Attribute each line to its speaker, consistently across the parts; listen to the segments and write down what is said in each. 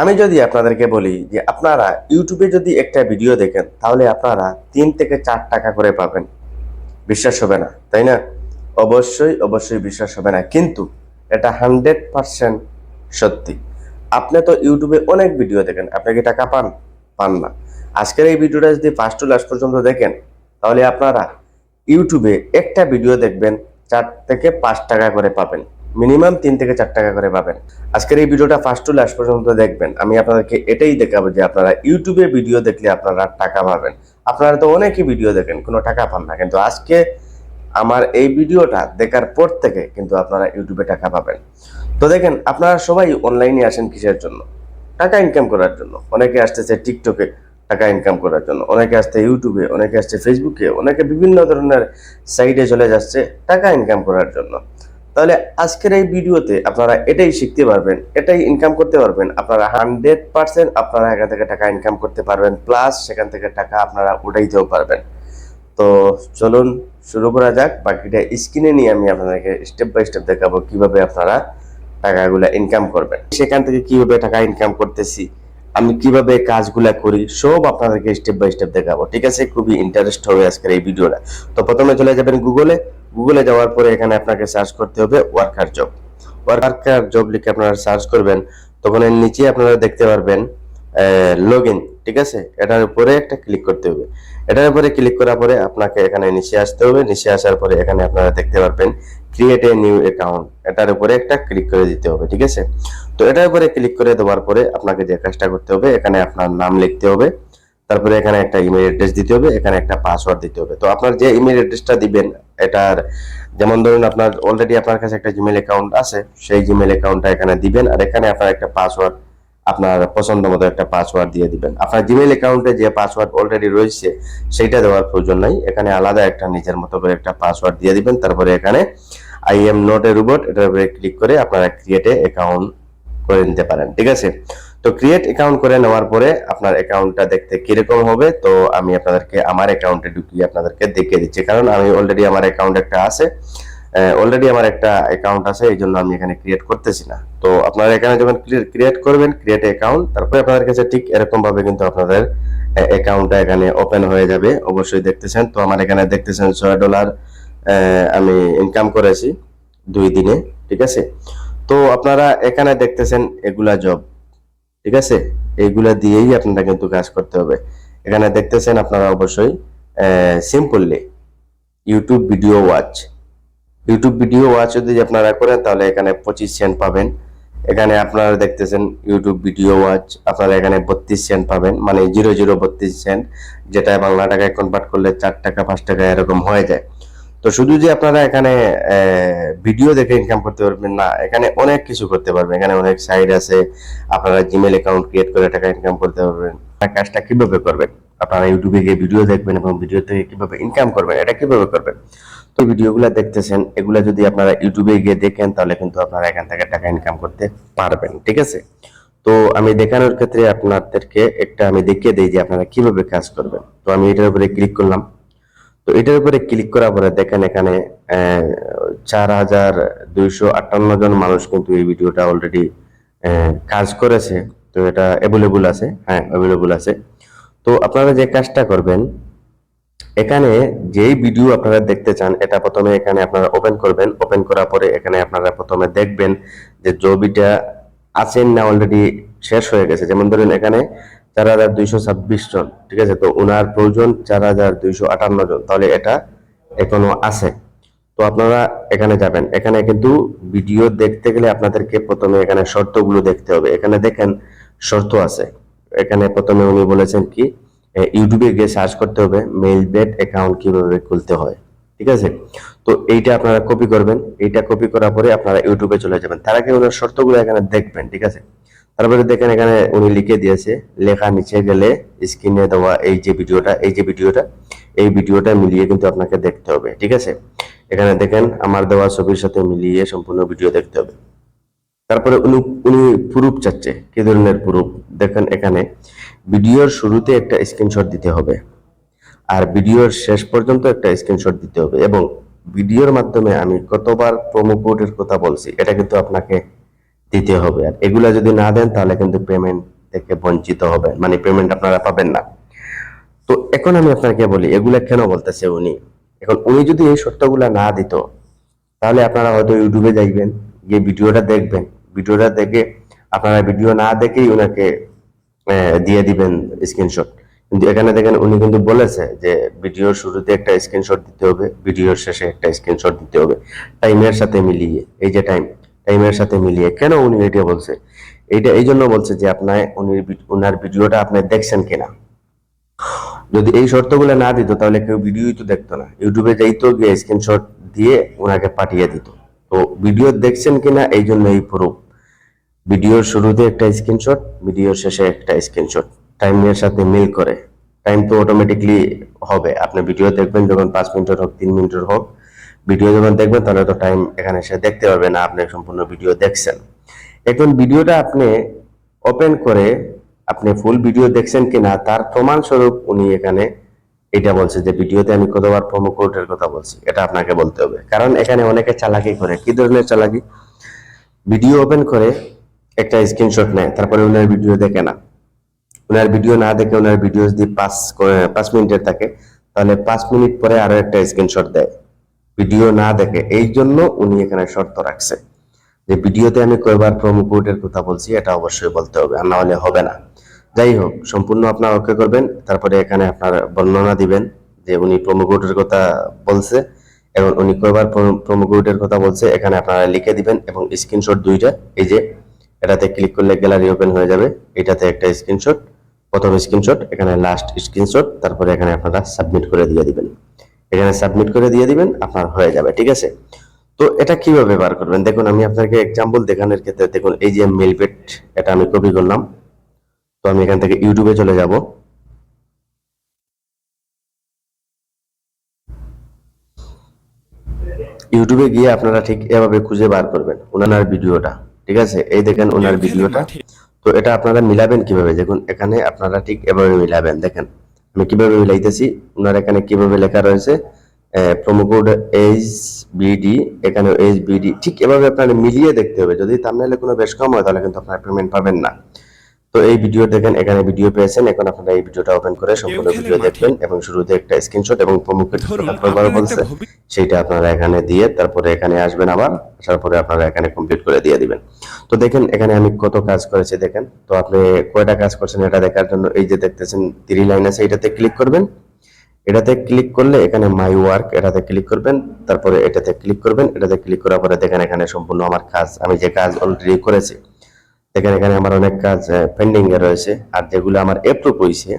Speaker 1: আমি যদি আপনাদেরকে বলি যে আপনারা ইউটিউবে যদি একটা ভিডিও দেখেন, তাহলে আপনারা তিন থেকে চার টাকা করে পাবেন। বিশ্বাস হবে না, তাই না? অবশ্যই অবশ্যই বিশ্বাস হবে না। কিন্তু এটা হান্ড্রেড পার্সেন্ট সত্যি। আপনি তো ইউটিউবে অনেক ভিডিও দেখেন, আপনি কি টাকা পান? পান না। আজকের এই ভিডিওটা যদি ফার্স্ট টু লাস্ট পর্যন্ত দেখেন, তাহলে আপনারা ইউটিউবে একটা ভিডিও দেখবেন, চার থেকে পাঁচ টাকা করে পাবেন। মিনিমাম তিন থেকে চার টাকা করে পাবেন। আজকের এই ভিডিওটা ফার্স্ট টু লাস্ট পর্যন্ত দেখবেন। আমি আপনাদেরকে এটাই দেখাবো যে আপনারা ইউটিউবে ভিডিও দেখলে আপনারা টাকা পাবেন। আপনারা তো অনেকই ভিডিও দেখেন, কোনো টাকা পান না। কিন্তু আজকে আমার এই ভিডিওটা দেখার পর থেকে কিন্তু আপনারা ইউটিউবে টাকা পাবেন। তো দেখেন, আপনারা সবাই অনলাইনে আসেন কিসের জন্য? টাকা ইনকাম করার জন্য। অনেকে আসতেছে টিকটকে টাকা ইনকাম করার জন্য। অনেকে আসছে ইউটিউবে অনেকে আসছে ফেসবুকে অনেকে বিভিন্ন ধরনের সাইটে চলে যাচ্ছে টাকা ইনকাম করার জন্য। তাহলে আজকের এই ভিডিওতে আপনারা এটাই শিখতে পারবেন, এটাই ইনকাম করতে পারবেন। আপনারা হান্ড্রেড পার্সেন্ট আপনারা এখান থেকে টাকা ইনকাম করতে পারবেন প্লাস সেখান থেকে টাকা আপনারা উঠাইতেও পারবেন। তো চলুন শুরু করা যাক, বাকিটা স্ক্রিনে নিয়ে আমি আপনাদেরকে স্টেপ বাই স্টেপ দেখাবো কীভাবে আপনারা টাকাগুলা ইনকাম করবেন। সেখান থেকে কীভাবে টাকা ইনকাম করতেছি, আমি কীভাবে কাজগুলা করি, সব আপনাদেরকে স্টেপ বাই স্টেপ দেখাবো। ঠিক আছে? খুবই ইন্টারেস্ট হবে আজকের এই ভিডিওটা। তো প্রথমে চলে যাবেন গুগলে গুগলে যাওয়ার পরে এখানে আপনাকে সার্চ করতে হবে ওয়ার্কার জব ওয়ার্কার জব লিখে আপনারা সার্চ করবেন, তখন এর নিচে আপনারা দেখতে পারবেন লগ ইন ঠিক আছে? এটার উপরে একটা ক্লিক করতে হবে। এটার উপরে ক্লিক করার পরে আপনাকে এখানে নিচে আসতে হবে, নিচে আসার পরে এখানে আপনারা দেখতে পারবেন ক্রিয়েট এ নিউ অ্যাকাউন্ট এটার উপরে একটা ক্লিক করে দিতে হবে, ঠিক আছে? তো এটার উপরে ক্লিক করে দেওয়ার পরে আপনাকে যে কাজটা করতে হবে, এখানে আপনার নাম লিখতে হবে। তারপরে এখানে একটা ইমেল অ্যাড্রেস দিতে হবে, এখানে একটা পাসওয়ার্ড দিতে হবে। তো আপনার যে ইমেল অ্যাড্রেসটা দিবেন, এটার যেমন ধরুন আপনার অলরেডি আপনার কাছে একটা জিমেল অ্যাকাউন্ট আছে, সেই জিমেল অ্যাকাউন্টটা এখানে দিবেন আর এখানে আপনার একটা পাসওয়ার্ড আপনার পছন্দ মতো একটা পাসওয়ার্ড দিয়ে দিবেন। আপনার জিমেল অ্যাকাউন্টে যে পাসওয়ার্ড অলরেডি রয়েছে, সেইটা দেওয়ার প্রয়োজন নাই। এখানে আলাদা একটা নিজের মতো করে একটা পাসওয়ার্ড দিয়ে দিবেন। তারপরে এখানে I am not a robot এটার উপরে ক্লিক করে আপনারা ক্রিয়েটে অ্যাকাউন্ট করে নিতে পারেন। ঠিক আছে? তো ক্রিয়েট অ্যাকাউন্ট করে নেওয়ার পরে আপনার অ্যাকাউন্টটা দেখতে কীরকম হবে, তো আমি আপনাদেরকে আমার অ্যাকাউন্টে ঢুকিয়ে আপনাদেরকে দেখিয়ে দিচ্ছি। কারণ আমি অলরেডি আমার অ্যাকাউন্ট একটা আছে অলরেডি আমার একটা অ্যাকাউন্ট আছে, এই জন্য আমি এখানে ক্রিয়েট করতেছি না। তো আপনারা এখানে যখন ক্রিয়েট করবেন ক্রিয়েট অ্যাকাউন্ট তারপরে আপনাদের কাছে ঠিক এরকম ভাবে কিন্তু আপনাদের অ্যাকাউন্টটা এখানে ওপেন হয়ে যাবে, অবশ্যই দেখতেছেন। তো আমার এখানে দেখতেছেন ছয় ডলার আমি ইনকাম করেছি দুই দিনে, ঠিক আছে? তো আপনারা এখানে দেখতেছেন এগুলা জব ঠিক আছে? এইগুলা দিয়েই আপনারা কিন্তু কাজ করতে হবে। এখানে দেখতেছেন আপনারা অবশ্যই simply YouTube video watch YouTube video watch যদি আপনারা করেন, তাহলে এখানে পঁচিশ সেন্ট পাবেন। এখানে আপনারা দেখতেছেন ইউটিউব ভিডিও ওয়াচ আপনারা এখানে বত্রিশ সেন্ট পাবেন। মানে জিরো জিরো বত্রিশ সেন্ট যেটা বাংলা টাকায় কনভার্ট করলে চার টাকা, পাঁচ টাকা এরকম হয়ে যায়। তো শুধু যে আপনারা এখানে ভিডিও দেখে ইনকাম করতে পারবেন না, এখানে অনেক কিছু করতে পারবেন। এখানে অনেক সাইট আছে, আপনারা জিমেল অ্যাকাউন্ট ক্রিয়েট করে টাকা ইনকাম করতে পারবেন। কাজটা কীভাবে করবেন? আপনারা ইউটিউবে গিয়ে ভিডিও দেখবেন এবং ভিডিও থেকে কীভাবে ইনকাম করবেন, এটা কীভাবে করবেন? তো ভিডিওগুলো দেখতেছেন, এগুলা যদি আপনারা ইউটিউবে গিয়ে দেখেন, তাহলে কিন্তু আপনারা এখান থেকে টাকা ইনকাম করতে পারবেন, ঠিক আছে? তো আমি দেখানোর ক্ষেত্রে আপনাদেরকে একটা আমি দেখিয়ে দিই যে আপনারা কীভাবে কাজ করবেন। তো আমি এটার উপরে ক্লিক করলাম। তো এটার উপরে ক্লিক করার পরে দেখেন এখানে চার হাজার দুইশো আটান্ন জন মানুষ কিন্তু এই ভিডিওটা অলরেডি কাজ করেছে। তো এটা অ্যাভেলেবল আছে। হ্যাঁ অ্যাভেলেবল আছে। তো আপনারা যে কাজটা করবেন, এখানে যেই ভিডিও আপনারা দেখতে চান, এটা প্রথমে এখানে আপনারা ওপেন করবেন। ওপেন করার পরে এখানে আপনারা প্রথমে দেখবেন যে জবিটা আছেন না অলরেডি শেষ হয়ে গেছে। যেমন ধরেন এখানে চার হাজার দুইশো ছাব্বিশ জন, ঠিক আছে? তো ওনার প্রয়োজন চার হাজার দুইশো আটান্ন জন। তাহলে এটা এখনও আছে। তো আপনারা এখানে যাবেন। এখানে কিন্তু ভিডিও দেখতে গেলে আপনাদেরকে প্রথমে এখানে শর্তগুলো দেখতে হবে। এখানে দেখেন শর্ত আছে। এখানে প্রথমে উনি বলেছেন কি ইউটিউবে গিয়ে সার্চ করতে হবে মেইল বেড অ্যাকাউন্ট কীভাবে খুলতে হয়। ঠিক আছে? তো এইটা আপনারা কপি করবেন। এইটা কপি করার পরে আপনারা ইউটিউবে চলে যাবেন। তার আগে ওনার শর্তগুলো এখানে দেখবেন, ঠিক আছে? তারপরে দেখেন এখানে উনি লিখে দিয়েছে, লেখা নিচে গেলে স্ক্রিনে দেওয়া এই যে ভিডিওটা, এই যে ভিডিওটা, এই ভিডিওটা মিলিয়ে কিন্তু আপনাকে দেখতে হবে, ঠিক আছে? এখানে দেখেন আমার দেওয়া ছবির সাথে মিলিয়ে সম্পূর্ণ ভিডিও দেখতে হবে। তারপরে উনি উনি প্রুফ চাচ্ছে, কি ধরনের প্রুফ? দেখেন এখানে ভিডিওর শুরুতে একটা স্ক্রিনশট দিতে হবে আর ভিডিওর শেষ পর্যন্ত একটা স্ক্রিনশট দিতে হবে এবং ভিডিওর মাধ্যমে আমি কতবার প্রোমো কোডের কথা বলছি, এটা কিন্তু আপনাকে দিতে হবে। আর এগুলা যদি না দেন, তাহলে কিন্তু পেমেন্ট থেকে বঞ্চিত হবে মানে পেমেন্ট আপনারা পাবেন না। তো এখন আমি আপনাকে বলি, এগুলা কেন বলতেছে উনি? এখন উনি যদি এই শর্তগুলা না দিত, তাহলে আপনারা হয়তো ইউটিউবে যাইবেন, গিয়ে ভিডিওটা দেখবেন। ভিডিওটা দেখে আপনারা ভিডিও না দেখেই ওনাকে দিয়ে দিবেন স্ক্রিনশট কিন্তু এখানে দেখেন উনি কিন্তু বলেছে যে, ভিডিওর শুরুতে একটা স্ক্রিনশট দিতে হবে, ভিডিওর শেষে একটা স্ক্রিনশট দিতে হবে। টাইমের সাথে মিলিয়ে, এই যে টাইম টাইমের সাথে মিলিয়ে। কেন উনি এটা বলছে? এইটা এই জন্য বলছে যে আপনার উনি ওনার ভিডিওটা আপনি দেখছেন কিনা। যদি এই শর্তগুলো না দিত, তাহলে কেউ ভিডিওই তো দেখতো না। ইউটিউবে যাইতো গিয়ে স্ক্রিনশট দিয়ে ওনাকে পাঠিয়ে দিত। তো ভিডিও দেখছেন কিনা, এই জন্য এই প্রুফ ভিডিওর শুরুতে একটা স্ক্রিনশট ভিডিওর শেষে একটা স্ক্রিনশট টাইমের সাথে মিল করে। টাইম তো অটোমেটিকলি হবে। আপনি ভিডিও দেখবেন যখন পাঁচ মিনিটের হোক, তিন মিনিটের হোক। ভিডিও যখন দেখবেন, তাহলে তো টাইম এখানে সে দেখতে পারবে না আপনি সম্পূর্ণ ভিডিও দেখছেন। এখন ভিডিওটা আপনি ওপেন করে আপনি ফুল ভিডিও দেখছেন কিনা, তার প্রমাণ স্বরূপ উনি এখানে এটা বলছে যে ভিডিওতে আমি কতবার প্রোমো কোডের কথা বলছি, এটা আপনাকে বলতে হবে। কারণ এখানে অনেকে চালাকি করে। কি ধরনের চালাকি? ভিডিও ওপেন করে একটা স্ক্রিনশট নেয়, তারপরে ওনার ভিডিও দেখে না। ওনার ভিডিও না দেখে ওনার ভিডিও যদি পাঁচ পাঁচ মিনিটের থাকে, তাহলে পাঁচ মিনিট পরে আরও একটা স্ক্রিনশট দেয়। ভিডিও না দেখে, এই জন্য উনি এখানে শর্ত রাখছে। যে ভিডিওতে আমি কয়বার প্রোমো কোডের কথা বলছি, এটা অবশ্যই বলতে হবে, আর না হলে হবে না। যাই হোক, সম্পূর্ণ আপনার ওকে করবেন, তারপরে এখানে আপনার বর্ণনা দিবেন যে উনি প্রোমো কোডের কথা বলছে, এবং উনি কয়বার প্রোমো কোডের কথা বলছে, এখানে আপনারা লিখে দিবেন, এবং স্ক্রিনশট দুইটা, এই যে, এটাতে ক্লিক করলে গ্যালারি ওপেন হয়ে যাবে, এটাতে একটা স্ক্রিনশট প্রথম স্ক্রিনশট এখানে লাস্ট স্ক্রিনশট তারপরে এখানে আপনারা সাবমিট করে দিয়ে দিবেন। এখানে সাবমিট করে দিয়ে দিবেন আপনার হয়ে যাবে ঠিক আছে? তো এটা কীভাবে ব্যবহার করবেন? দেখুন আমি আপনাকে এক্সাম্পল দেখানোর ক্ষেত্রে দেখুন এই যে মেলপেট এটা আমি কপি করলাম। তো আমি এখান থেকে ইউটিউবে চলে যাব। ইউটিউবে গিয়ে আপনারা ঠিক এভাবে খুঁজে বার করবেন ওনার ভিডিওটা ঠিক আছে? এই দেখেন ওনার ভিডিওটা। তো এটা আপনারা মিলাবেন কীভাবে? দেখুন এখানে আপনারা ঠিক এভাবে মিলাবেন দেখেন। আমি কীভাবে মিলাইতেছি ওনার এখানে কীভাবে লেখা রয়েছে? প্রোমো কোড এইচ বিডি এখানে এইচ বিডি ঠিক এভাবে আপনারা মিলিয়ে দেখতে হবে। যদি থাম্বনেলে কোনো বেশ কম হয়, তাহলে কিন্তু আপনার পেমেন্ট পাবেন না। তো এই ভিডিও দেখেন এখানে ভিডিও পেয়েছেন। এখন আপনারা এই ভিডিওটা ওপেন করে সম্পূর্ণ ভিডিও দেখবেন এবং শুরুতে একটা স্ক্রিনশট এবং প্রোমো কোড
Speaker 2: ধরুন
Speaker 1: ব্যবহার
Speaker 2: আপনার
Speaker 1: বলছে সেইটা আপনারা এখানে দিয়ে তারপরে এখানে আসবেন আবার আসার পরে আপনারা এখানে কমপ্লিট করে দিয়ে দিবেন। তো দেখেন এখানে আমি কত কাজ করেছি দেখেন। তো আপনি কয়টা কাজ করছেন এটা দেখার জন্য এই যে দেখতেছেন থ্রি লাইন আছে এটাতে ক্লিক করবেন। এটাতে ক্লিক করলে এখানে মাই ওয়ার্ক এটাতে ক্লিক করবেন। তারপরে এটাতে ক্লিক করবেন। এটাতে ক্লিক করার পরে দেখেন এখানে সম্পূর্ণ আমার কাজ আমি যে কাজ অলরেডি করেছি দেখেন, এখানে আমার অনেক কাজ পেন্ডিং এ রয়েছে। আর যেগুলো আমার এপ্রুভ হয়েছে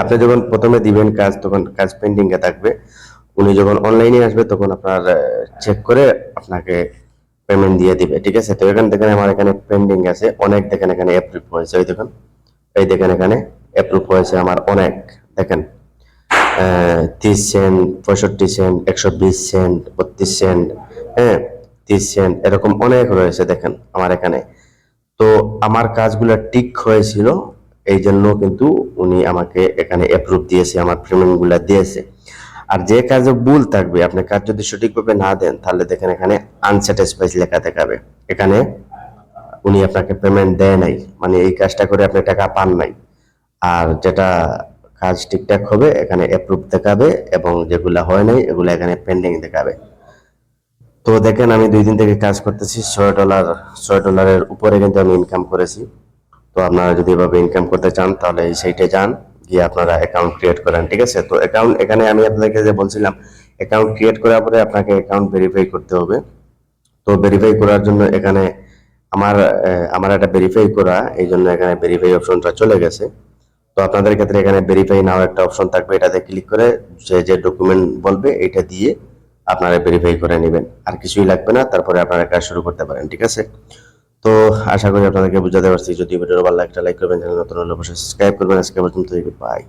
Speaker 1: আপনি যখন প্রথমে দিবেন কাজ, তখন কাজ পেন্ডিং এ থাকবে। উনি যখন অনলাইনে আসবে, তখন আপনার চেক করে আপনাকে পেমেন্ট দিয়ে দিবে, ঠিক আছে? তো এখানে দেখেন, আমার এখানে পেন্ডিং আছে। অনেক দেখেন, এখানে অ্যাপ্রুভ হয়েছে। ওই দেখুন, এই দেখেন, এখানে অ্যাপ্রুভ হয়েছে আমার অনেক। দেখেন তিরিশ সেন্ট পঁয়ষট্টি সেন্ট একশো বিশ সেন্ট বত্রিশ সেন্ট হ্যাঁ তিরিশ সেন্ট এরকম অনেক রয়েছে। দেখেন, আমার এখানে তো আমার কাজগুলো ঠিক হয়েছিল এই জন্য কিন্তু উনি আমাকে এখানে অ্যাপ্রুভ দিয়েছে, আমার পেমেন্টগুলা দিয়েছে। আর যে কাজে ভুল থাকবে, আপনি কাজ যদি সঠিকভাবে না দেন, তাহলে দেখেন এখানে আনস্যাটিসফাইড লেখা দেখাবে। এখানে উনি আপনাকে পেমেন্ট দেয় নাই মানে এই কাজটা করে আপনি টাকা পান নাই। আর যেটা কাজ ঠিকঠাক হবে, এখানে অ্যাপ্রুভ দেখাবে, এবং যেগুলা হয় নাই, এগুলো এখানে পেন্ডিং দেখাবে। তো দেখেন, আমি দুই দিন থেকে কাজ করতেছি। ছয় ডলার, ছয় ডলারের উপরে কিন্তু আমি ইনকাম করেছি। তো আপনারা যদি এভাবে ইনকাম করতে চান, তাহলে সাইটে যান, গিয়ে আপনারা অ্যাকাউন্ট ক্রিয়েট করেন, ঠিক আছে? তো অ্যাকাউন্ট এখানে আমি আপনাদেরকে যে বলছিলাম অ্যাকাউন্ট ক্রিয়েট করার পরে আপনাকে অ্যাকাউন্ট ভেরিফাই করতে হবে। তো ভেরিফাই করার জন্য এখানে আমার আমার একটা ভেরিফাই করা, এই জন্য এখানে ভেরিফাই অপশনটা চলে গেছে। তো আপনাদের ক্ষেত্রে এখানে ভেরিফাই নাও একটা অপশন থাকবে, এটাতে ক্লিক করে যে যে ডকুমেন্ট বলবে এটা দিয়ে আপনারা ভেরিফাই করে নেবেন। আর কিছুই লাগবে না, তারপরে আপনারা কাজ শুরু করতে পারেন, ঠিক আছে? তো আশা করি আপনাদেরকে বুঝাতে পারছি। যদি ভিডিওর ভালো লাগে লাইক করবেন, চ্যানেল নতুন হলে অবশ্যই সাবস্ক্রাইব করবেন। আজকে পর্যন্ত বাই